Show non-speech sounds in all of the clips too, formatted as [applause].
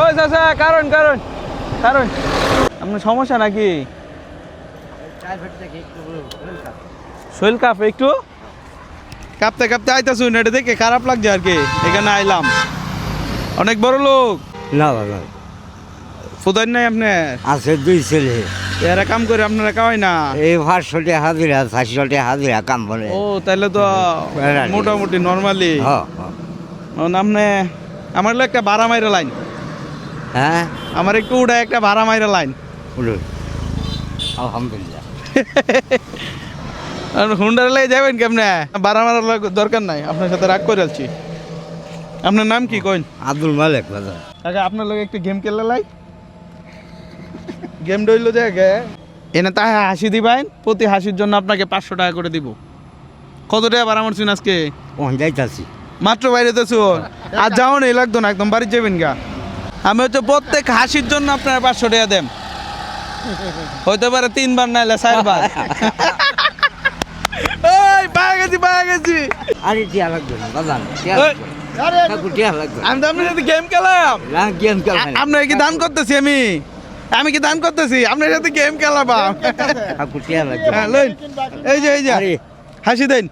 ওই চাচা কারণ কারণ কারণ। আপনার সমস্যা নাকি? শৈল কাপ একটু। কাঁপতে কাঁপতে আইতাছুন এটা দেখে খারাপ লাগছে আর কি। এখানে আইলাম। অনেক বড় লোক। না বাবা ফুদান নাই আপনার? আছে দুই ছেলে। এরা কাম করে আপনারা কামাই না? এই পাঁচশোটি হাজিরা চারশোটি হাজিরা কাম বলে ও তাহলে তো মোটামুটি নর্মালি হ্যাঁ হ্যাঁ। আপনি আমার হলো একটা ভাড়া মাইরা লাইন হ্যাঁ? আমার একটু উঠে একটা ভাড়া মাইরা লাইন। বলুন আলহামদুলিল্লাহ। হুন্ডার লাই যাবেন কেমনে? ভাড়া মারার দরকার নাই আপনার সাথে রাগ করে আছি। আপনার নাম কি কইন? আব্দুল মালিক বাজার। আচ্ছা আপনার লগে একটু গেম খেললে লাই। গেম ডইল গে এনে তাহে হাসি দিবেন প্রতি হাসির জন্য আপনাকে পাঁচশো টাকা করে দিব। কত টাকা ভাড়া মারছেন আজকে? যাইতাছি। মাত্র বাইরে তো আর যাও নেই লাগতো না একদম বাড়ি যাবেন গা। আমি হচ্ছে প্রত্যেক হাসির জন্য আপনার পাঁচশো টাকা দেন হইতে পারে তিনবার নাইলে চারবার। ওই পায়ে গেছি পায়ে গেছি। আরে টিয়া লাগবে না বাজান। আমি তো আপনার সাথে গেম খেলাম। গেম খেলবে না। আপনার কি দান করতেছি আমি? আমি কি দান করতেছি? আপনার সাথে গেম খেলাবাম। হ্যাঁ এই যে এই যে। হাসি দেন।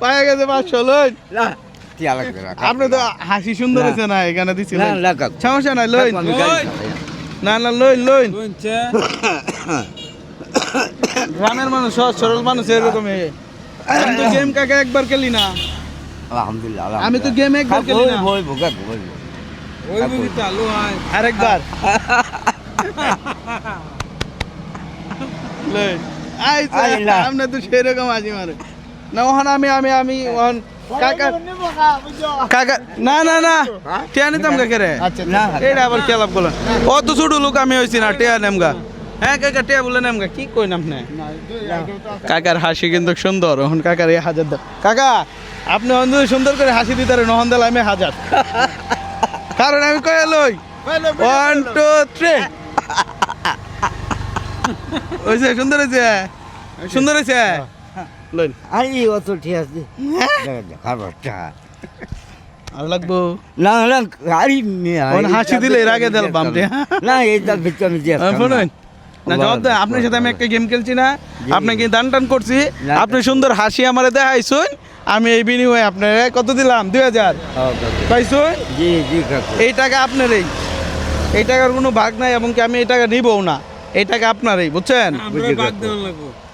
পায়ে গেছে পাঁচশো লইন। টিয়া লাগবে না। আপনি তো হাসি সুন্দর। হয়েছে না এখানে দিছি না, লইন। না, কাকু। সমস্যা নাই আমি না। না লইন লইন। গ্রামের মানুষ সহজ সরল মানুষ এরকমই। আমি তো গেম কাকা একবার খেলি না। আলহামদুলিল্লাহ আমি তো গেম একবার খেলি না। বলব, কাকু, বলব। আরেকবার। [laughs] লইন। আইছে আরে না। আপনি তো সেরকম আজি মারে। না ওখানে আমি আমি আমি ওখান না না না। টিয়া নিতাম কাকে রে না, এটা আবার খেলাপ করলেন অত ছোট লোক আমি হয়েছি না টিয়া নেমগা। হ্যাঁ কাকা টিয়া বলে নেমগা কি নাম কাকার হাসি কিন্তু সুন্দর কাকার এই হাজার কাকা আপনি অন্ধ সুন্দর করে হাসি দিতে নহন দিলে আমি হাজার। কারণ আমি কয়ে লই ওয়ান টু থ্রি হয়েছে সুন্দর হয়েছে সুন্দর হয়েছে আরে অত ঠিক আছে। খাবারটা আর লাগবো? না না আরে হাসি দিলে এর আগে। না এইটা ভিতরে আমি দিয়ে আহ, না। জবাব দেন আপনার সাথে আমি একটা গেম খেলছি না। আপনাকে দান টান করছি? আপনি সুন্দর হাসি আমারে দেখাইছুন। আমি এই বিনিময়ে আপনার কত দিলাম? দুই হাজার। পাইছুন? জি জি এই টাকা আপনারই। এই টাকার কোনো ভাগ নাই এবং কি আমি এই টাকা নিবও না। এই টাকা আপনারই বুঝছেন?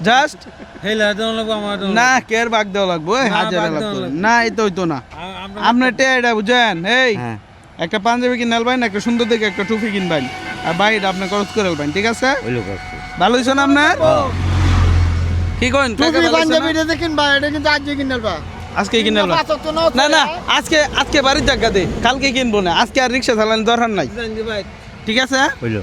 জাস্ট হেলা দেওয়া লাগবো। আমার দেওয়া না কের ভাগ দেওয়া লাগবো? হাজার লাগবো। না এই তো হইতো না। আপনার এটা এই হ্যাঁ। একটা পাঞ্জাবি কিনে আলবেন একটা সুন্দর দেখে একটা টুপি কিনবেন। আর বাইরে আপনি খরচ করে আলবেন ঠিক আছে? ভালো হয়েছে না আপনার? কি করেন টুপি পাঞ্জাবিটা দেখেন বা এটা কিন্তু আজকে কিনে আজকে কিনে আলবেন পাঁচ তো নাও না না আজকে আজকে বাড়ির জায়গা দে কালকে কিনবো না। আজকে আর রিক্সা চালানোর দরকার নাই। ঠিক আছে? ওইলো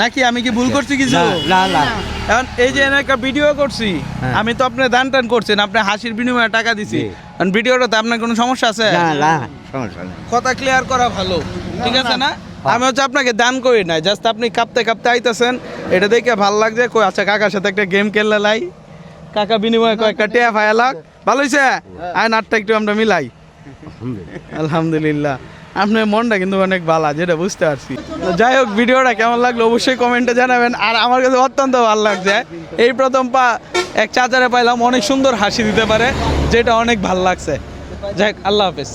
নাকি আমি কি ভুল করছি কিছু? না না না। এখন এই যে এনে একটা ভিডিও করছি হ্যাঁ। আমি তো আপনি দান টান করছেন আপনি হাসির বিনিময়ে টাকা দিছি। কারণ ভিডিওটাতে আপনার কোনো সমস্যা আছে? না না সমস্যা নেই। কথা ক্লিয়ার করা ভালো। ঠিক আছে না। আমি হচ্ছে আপনাকে দান করি নাই জাস্ট আপনি কাঁপতে কাঁপতে আইতেছেন। এটা দেখে ভালো লাগছে কই আচ্ছা কাকার সাথে একটা গেম খেললে লাই। কাকা বিনিময়ে কয়েকটা টেয়া ফায়ালাক ভালো হয়েছে আয় নাটটা একটু আমরা মিলাই। আলহামদুলিল্লাহ। আলহামদুলিল্লাহ। আপনার মনটা কিন্তু অনেক ভালো যেটা বুঝতে পারছি। যাই হোক ভিডিওটা কেমন লাগল অবশ্যই কমেন্টে জানাবেন। আর আমার কাছে অত্যন্ত ভালো লাগছে এই প্রথম পা এক চাচারে পাইলাম অনেক সুন্দর হাসি দিতে পারে যেটা অনেক ভালো লাগছে। যাই হোক, আল্লাহ হাফেজ।